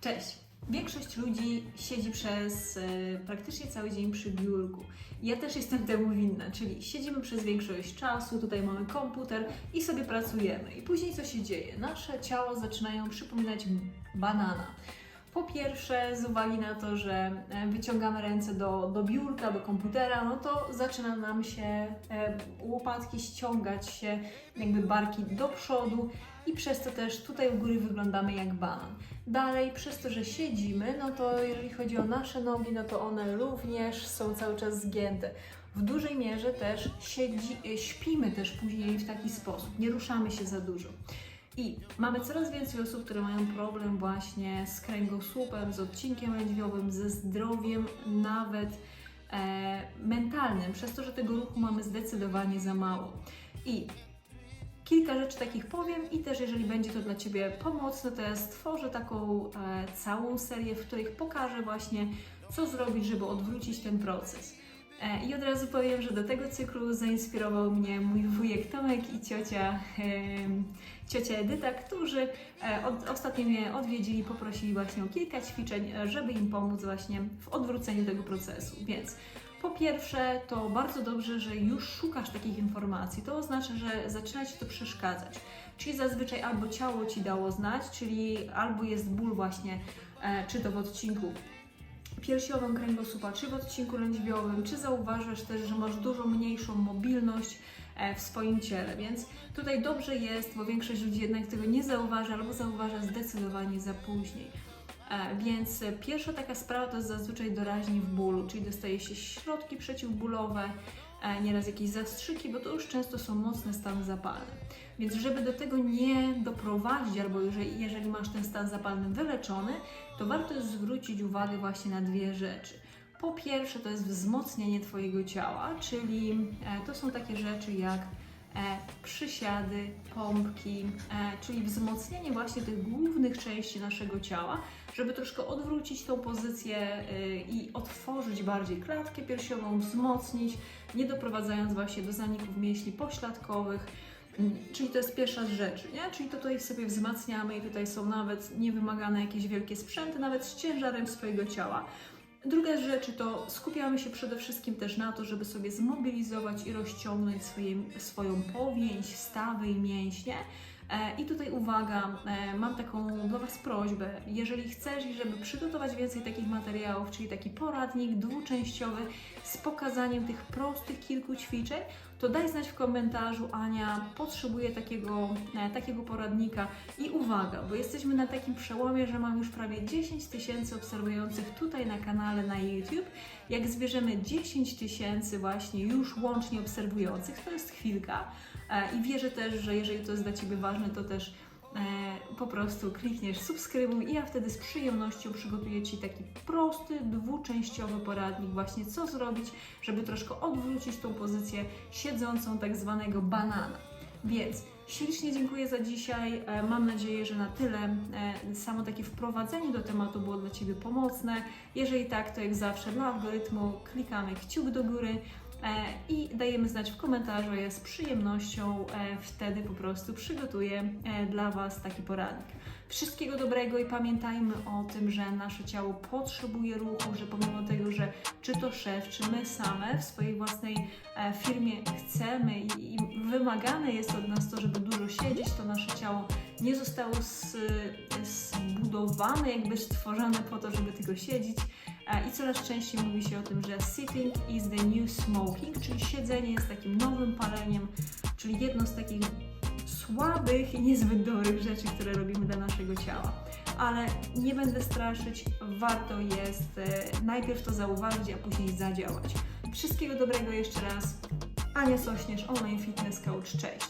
Cześć! Większość ludzi siedzi przez e, praktycznie cały dzień przy biurku. Ja też jestem temu winna, czyli siedzimy przez większość czasu, tutaj mamy komputer i sobie pracujemy. I później co się dzieje? Nasze ciało zaczynają przypominać banana. Po pierwsze, z uwagi na to, że e, wyciągamy ręce do, do biurka, do komputera, no to zaczyna nam się e, łopatki ściągać się, jakby barki do przodu i przez to też tutaj u góry wyglądamy jak banan. Dalej, przez to, że siedzimy, no to jeżeli chodzi o nasze nogi, no to one również są cały czas zgięte. W dużej mierze też siedzi, e, śpimy też później w taki sposób, nie ruszamy się za dużo. I mamy coraz więcej osób, które mają problem właśnie z kręgosłupem, z odcinkiem lędźwiowym, ze zdrowiem, nawet e, mentalnym, przez to, że tego ruchu mamy zdecydowanie za mało. I kilka rzeczy takich powiem i też jeżeli będzie to dla Ciebie pomocne, to ja stworzę taką e, całą serię, w których pokażę właśnie, co zrobić, żeby odwrócić ten proces. E, I od razu powiem, że do tego cyklu zainspirował mnie mój wujek Tomek i ciocia, ciocia Edyta, którzy e, od, ostatnio mnie odwiedzili, poprosili właśnie o kilka ćwiczeń, e, żeby im pomóc właśnie w odwróceniu tego procesu. Więc po pierwsze, to bardzo dobrze, że już szukasz takich informacji. To oznacza, że zaczyna Ci to przeszkadzać. Czyli zazwyczaj albo ciało Ci dało znać, czyli albo jest ból właśnie, czy to w odcinku piersiowym kręgosłupa, czy w odcinku lędźwiowym, czy zauważasz też, że masz dużo mniejszą mobilność e, w swoim ciele, więc tutaj dobrze jest, bo większość ludzi jednak tego nie zauważa albo zauważa zdecydowanie za później. E, Więc pierwsza taka sprawa to jest zazwyczaj doraźnie w bólu, czyli dostaje się środki przeciwbólowe, nieraz jakieś zastrzyki, bo to już często są mocne stany zapalne. Więc żeby do tego nie doprowadzić, albo jeżeli, jeżeli masz ten stan zapalny wyleczony, to warto jest zwrócić uwagę właśnie na dwie rzeczy. Po pierwsze to jest wzmocnienie Twojego ciała, czyli e, to są takie rzeczy jak e, przysiady, pompki, e, czyli wzmocnienie właśnie tych głównych części naszego ciała, żeby troszkę odwrócić tą pozycję e, i otworzyć bardziej klatkę piersiową, wzmocnić, nie doprowadzając właśnie do zaników mięśni pośladkowych. Mm, Czyli to jest pierwsza z rzeczy, nie? Czyli to tutaj sobie wzmacniamy i tutaj są nawet niewymagane jakieś wielkie sprzęty, nawet z ciężarem swojego ciała. Druga z rzeczy to skupiamy się przede wszystkim też na to, żeby sobie zmobilizować i rozciągnąć swoje, swoją powięź, stawy i mięśnie. E, I tutaj uwaga, e, mam taką dla Was prośbę, jeżeli chcesz, żeby przygotować więcej takich materiałów, czyli taki poradnik dwuczęściowy z pokazaniem tych prostych kilku ćwiczeń, to daj znać w komentarzu, Ania, potrzebuję takiego, e, takiego poradnika. I uwaga, bo jesteśmy na takim przełomie, że mam już prawie 10 tysięcy obserwujących tutaj na kanale na YouTube. Jak zbierzemy 10 tysięcy właśnie już łącznie obserwujących, to jest chwilka. E, I wierzę też, że jeżeli to jest dla Ciebie ważne, to też po prostu klikniesz subskrybuj i ja wtedy z przyjemnością przygotuję Ci taki prosty, dwuczęściowy poradnik właśnie co zrobić, żeby troszkę odwrócić tą pozycję siedzącą tak zwanego banana. Więc ślicznie dziękuję za dzisiaj. E, Mam nadzieję, że na tyle e, samo takie wprowadzenie do tematu było dla Ciebie pomocne. Jeżeli tak, to jak zawsze dla algorytmu klikamy kciuk do góry e, i dajemy znać w komentarzu. Ja z przyjemnością e, wtedy po prostu przygotuję e, dla Was taki poradnik. Wszystkiego dobrego i pamiętajmy o tym, że nasze ciało potrzebuje ruchu, że pomimo tego, że czy to szef, czy my same w swojej własnej e, firmie chcemy i, wymagane jest od nas to, żeby dużo siedzieć, to nasze ciało nie zostało zbudowane, jakby stworzone po to, żeby tylko siedzieć. I coraz częściej mówi się o tym, że sitting is the new smoking, czyli siedzenie jest takim nowym paleniem, czyli jedno z takich słabych i niezbyt dobrych rzeczy, które robimy dla naszego ciała. Ale nie będę straszyć, warto jest e, najpierw to zauważyć, a później zadziałać. Wszystkiego dobrego jeszcze raz. Ania Sośnierz, Online Fitness Coach. Cześć!